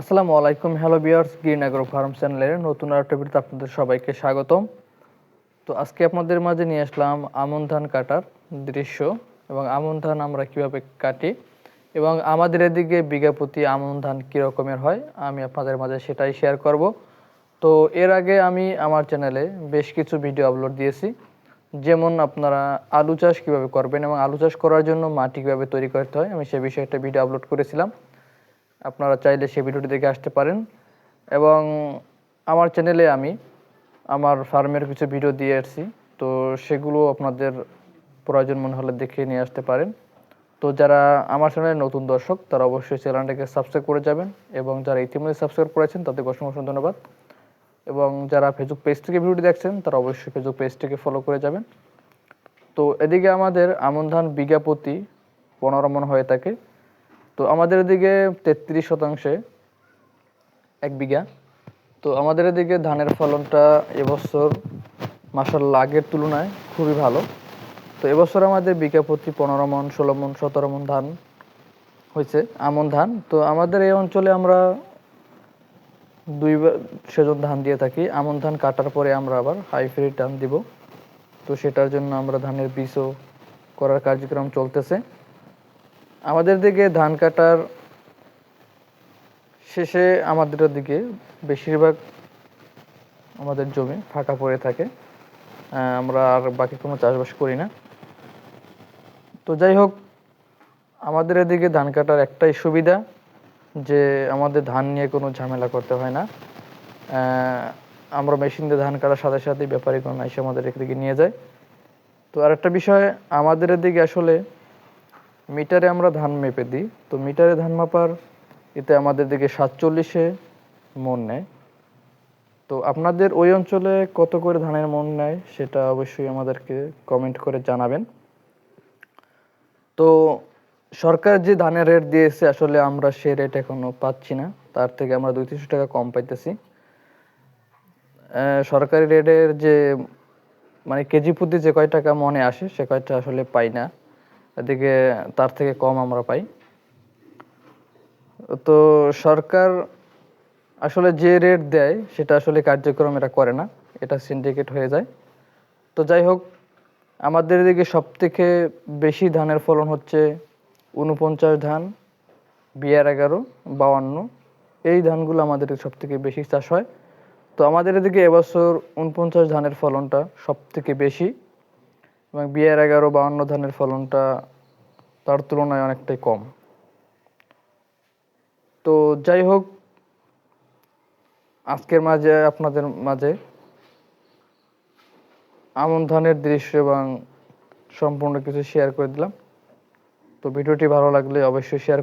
আসসালামু আলাইকুম, হ্যালো বিয়ার্স green farm চ্যানেলের নতুন আরেকটা ভিডিওতে আপনাদের সবাইকে স্বাগতম। তো আজকে আপনাদের মাঝে নিয়ে আসলাম আমন ধান কাটার দৃশ্য এবং আমন ধান আমরা কীভাবে কাটি এবং আমাদের এদিকে বিঘা প্রতি আমন ধান কী রকমের হয়, আমি আপনাদের মাঝে সেটাই শেয়ার করব। তো এর আগে আমি আমার চ্যানেলে বেশ কিছু ভিডিও আপলোড দিয়েছি, যেমন আপনারা আলু চাষ কীভাবে করবেন এবং আলু চাষ করার জন্য মাটি কীভাবে তৈরি করতে হয়, আমি সে বিষয়ে একটা ভিডিও আপলোড করেছিলাম। আপনারা চাইলে সেই ভিডিওটি দেখে আসতে পারেন। এবং আমার চ্যানেলে আমি আমার ফার্মের কিছু ভিডিও দিয়ে আসছি। তো সেগুলো আপনাদের প্রয়োজন মনে হলে দেখে নিয়ে আসতে পারেন। তো যারা আমার চ্যানেলের নতুন দর্শক, তারা অবশ্যই চ্যানেলটাকে সাবস্ক্রাইব করে যাবেন এবং যারা ইতিমধ্যে সাবস্ক্রাইব করেছেন তাদের অসংখ্য ধন্যবাদ। এবং যারা ফেসবুক পেজ থেকে ভিডিওটি দেখছেন, তারা অবশ্যই ফেসবুক পেজটিকে ফলো করে যাবেন। তো এদিকে আমাদের আমন ধান বিঘা প্রতি পনেরো মন হয়ে থাকে। তো আমাদের এদিকে তেত্রিশ শতাংশে এক বিঘা। তো আমাদের এদিকে ধানের ফলনটা এবছর মাসাল্লাহ আগের তুলনায় খুবই ভালো। তো এবছর আমাদের বিঘা প্রতি পনেরো মন, ষোলো মন, সতেরো মন ধান হয়েছে, আমন ধান। তো আমাদের এই অঞ্চলে আমরা দুই সেজন ধান দিয়ে থাকি। আমন ধান কাটার পরে আমরা আবার হাইব্রিড ধান দিব। তো সেটার জন্য আমরা ধানের বীজও করার কার্যক্রম চলতেছে। আমাদের দিকে ধান কাটার শেষে আমাদের দিকে বেশিরভাগ আমাদের জমি ফাঁকা পড়ে থাকে। আমরা আর বাকি কোনো চাষবাস করি না। তো যাই হোক, আমাদের এদিকে ধান কাটার একটাই সুবিধা যে আমাদের ধান নিয়ে কোনো ঝামেলা করতে হয় না। আমরা মেশিন দিয়ে ধান কাটার সাথে সাথে ব্যাপারী কোনো এসে আমাদের এদিকে নিয়ে যায়। তো আরেকটা বিষয়, আমাদের এদিকে আসলে মিটারে আমরা ধান মেপে দিই। তো মিটারে ধান মাপার এতে আমাদের দিকে সাতচল্লিশে মন নেয়। তো আপনাদের ওই অঞ্চলে কত করে ধানের মন নেয় সেটা অবশ্যই আমাদেরকে কমেন্ট করে জানাবেন। তো সরকার যে ধানের রেট দিয়েছে, আসলে আমরা সে রেট এখনও পাচ্ছি না। তার থেকে আমরা দুই তিনশো টাকা কম পাইতেছি। সরকারি রেটের যে মানে কেজি প্রতি যে কয় টাকা মনে আসে, সে কয়টা আসলে পাই না। এদিকে তার থেকে কম আমরা পাই। তো সরকার আসলে যে রেট দেয়, সেটা আসলে কার্যক্রম এটা করে না, এটা সিন্ডিকেট হয়ে যায়। তো যাই হোক, আমাদের এদিকে সব থেকে বেশি ধানের ফলন হচ্ছে উনপঞ্চাশ ধান, বিয়ার এগারো, বাউান্ন। এই ধানগুলো আমাদের সব থেকে বেশি চাষ হয়। তো আমাদের এদিকে এবছর উনপঞ্চাশ ধানের ফলনটা সব থেকে বেশি। এবং বিয়ের এগারো অন্য ধানের ফলনটা তার তুলনায় অনেকটাই কম। তো যাই হোক, আজকের মাঝে, আপনাদের মাঝে আমন ধানের দৃশ্য এবং সম্পূর্ণ কিছু শেয়ার করে দিলাম। তো ভিডিওটি ভালো লাগলে অবশ্যই শেয়ার